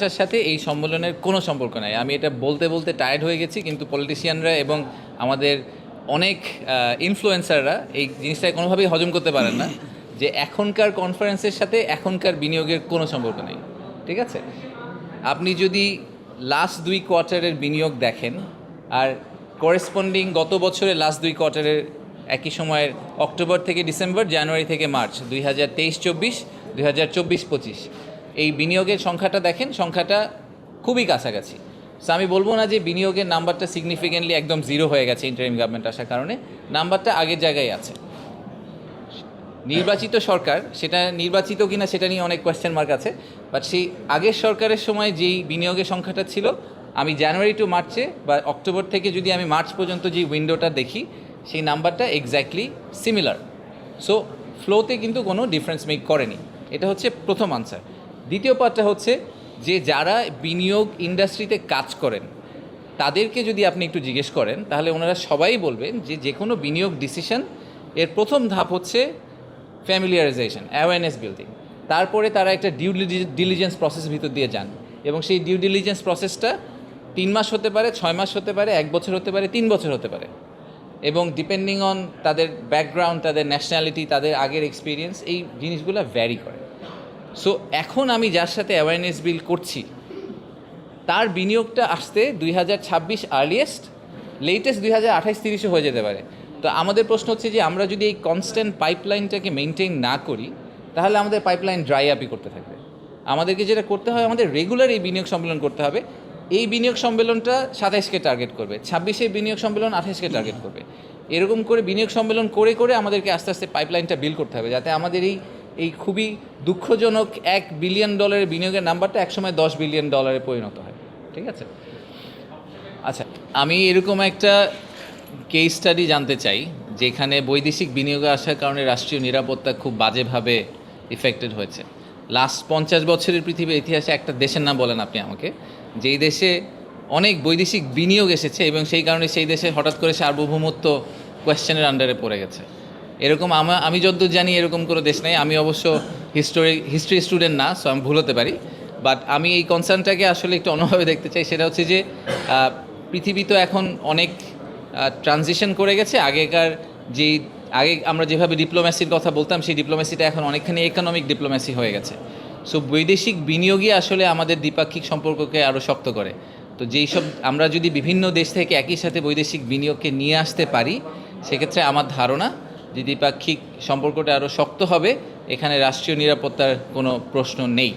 আসার সাথে এই সম্মেলনের কোনো সম্পর্ক নাই। আমি এটা বলতে বলতে টায়ার্ড হয়ে গেছি, কিন্তু পলিটিশিয়ানরা এবং আমাদের অনেক ইনফ্লুয়েন্সাররা এই জিনিসটা কোনোভাবেই হজম করতে পারেন না যে এখনকার কনফারেন্সের সাথে এখনকার বিনিয়োগের কোনো সম্পর্ক নেই। ঠিক আছে? আপনি যদি লাস্ট দুই কোয়ার্টারের বিনিয়োগ দেখেন, আর করেসপন্ডিং গত বছরের লাস্ট দুই কোয়ার্টারের একই সময়ের অক্টোবর থেকে ডিসেম্বর, জানুয়ারি থেকে মার্চ, দুই হাজার তেইশ, চব্বিশ, দুই হাজার চব্বিশ, পঁচিশ। এই বিনিয়োগের সংখ্যাটা দেখেন, সংখ্যাটা খুবই কাছাকাছি। সো আমি বলব না যে বিনিয়োগের নাম্বারটা সিগনিফিকেন্টলি একদম জিরো হয়ে গেছে ইন্টারিম গভর্নমেন্ট আসার কারণে, নাম্বারটা আগের জায়গায় আছে। নির্বাচিত সরকার, সেটা নির্বাচিত কিনা সেটা নিয়ে অনেক কোয়েশ্চেন মার্ক আছে বাট সেই আগের সরকারের সময় যেই বিনিয়োগের সংখ্যাটা ছিল, আমি জানুয়ারি টু মার্চে বা অক্টোবর থেকে যদি আমি মার্চ পর্যন্ত যে উইন্ডোটা দেখি, সেই নাম্বারটা এক্স্যাক্টলি সিমিলার সো ফ্লোতে কিন্তু কোনো ডিফারেন্স মেক করেনি। এটা হচ্ছে প্রথম আনসার দ্বিতীয় পার্টটা হচ্ছে যে যারা বিনিয়োগ ইন্ডাস্ট্রিতে কাজ করেন, তাদেরকে যদি আপনি একটু জিজ্ঞেস করেন, তাহলে ওনারা সবাই বলবেন যে যে কোনো বিনিয়োগ ডিসিশন এর প্রথম ধাপ হচ্ছে ফ্যামিলিয়ারাইজেশন অ্যাওয়ারনেস বিল্ডিং তারপরে তারা একটা ডিউ ডিলিজেন্স প্রসেস ভিতর দিয়ে যান এবং সেই ডিউ ডিলিজেন্স প্রসেসটা তিন মাস হতে পারে, ছয় মাস হতে পারে, এক বছর হতে পারে, তিন বছর হতে পারে। এবং ডিপেন্ডিং অন তাদের ব্যাকগ্রাউন্ড তাদের ন্যাশনালিটি তাদের আগের এক্সপিরিয়েন্স এই জিনিসগুলো ভ্যারি করে। সো এখন আমি যার সাথে অ্যাওয়ারনেস বিল করছি, তার বিনিয়োগটা আসতে দুই হাজার ছাব্বিশ আর্লিয়েস্ট লেটেস্ট দুই হাজার আঠাইশ তিরিশে হয়ে যেতে পারে। তো আমাদের প্রশ্ন হচ্ছে যে, আমরা যদি এই কনস্ট্যান্ট পাইপলাইনটাকে মেনটেন না করি, তাহলে আমাদের পাইপলাইন ড্রাই আপই করতে থাকবে। আমাদেরকে যেটা করতে হবে, আমাদের রেগুলার এই বিনিয়োগ সম্মেলন করতে হবে। এই বিনিয়োগ সম্মেলনটা সাতাইশকে টার্গেট করবে, ছাব্বিশে বিনিয়োগ সম্মেলন আঠাইশকে টার্গেট করবে। এরকম করে বিনিয়োগ সম্মেলন করে করে আমাদেরকে আস্তে আস্তে পাইপলাইনটা বিল করতে হবে, যাতে আমাদের এই এই খুবই দুঃখজনক এক বিলিয়ন ডলারের বিনিয়োগের নাম্বারটা একসময় দশ বিলিয়ন ডলারে পরিণত হয়। ঠিক আছে? আচ্ছা আমি এরকম একটা কেস স্টাডি জানতে চাই, যেখানে বৈদেশিক বিনিয়োগে আসার কারণে রাষ্ট্রীয় নিরাপত্তা খুব বাজেভাবে ইফেক্টেড হয়েছে। লাস্ট পঞ্চাশ বছরের পৃথিবীর ইতিহাসে একটা দেশের নাম বলেন আপনি আমাকে, যেই দেশে অনেক বৈদেশিক বিনিয়োগ এসেছে এবং সেই কারণে সেই দেশে হঠাৎ করে সার্বভৌমত্ব কোয়েশ্চেনের আন্ডারে পড়ে গেছে। এরকম আমা আমি যতদূর জানি এরকম কোনো দেশ নেই। আমি অবশ্য হিস্টোরি হিস্ট্রি স্টুডেন্ট না সো আমি ভুল হতে পারি। বাট আমি এই কনসার্নটাকে আসলে একটু অন্যভাবে দেখতে চাই। সেটা হচ্ছে যে পৃথিবী তো এখন অনেক ট্রানজিশন করে গেছে। আগেকার যেই, আগে আমরা যেভাবে ডিপ্লোম্যাসির কথা বলতাম, সেই ডিপ্লোম্যাসিটা এখন অনেকখানি ইকোনমিক ডিপ্লোম্যাসি হয়ে গেছে। সো বৈদেশিক বিনিয়োগই আসলে আমাদের দ্বিপাক্ষিক সম্পর্ককে আরও শক্ত করে। তো যেই সব আমরা যদি বিভিন্ন দেশ থেকে একই সাথে বৈদেশিক বিনিয়োগকে নিয়ে আসতে পারি, সেক্ষেত্রে আমার ধারণা দ্বিপাক্ষিক সম্পর্কটা আরও শক্ত হবে। এখানে রাষ্ট্রীয় নিরাপত্তার কোনো প্রশ্ন নেই।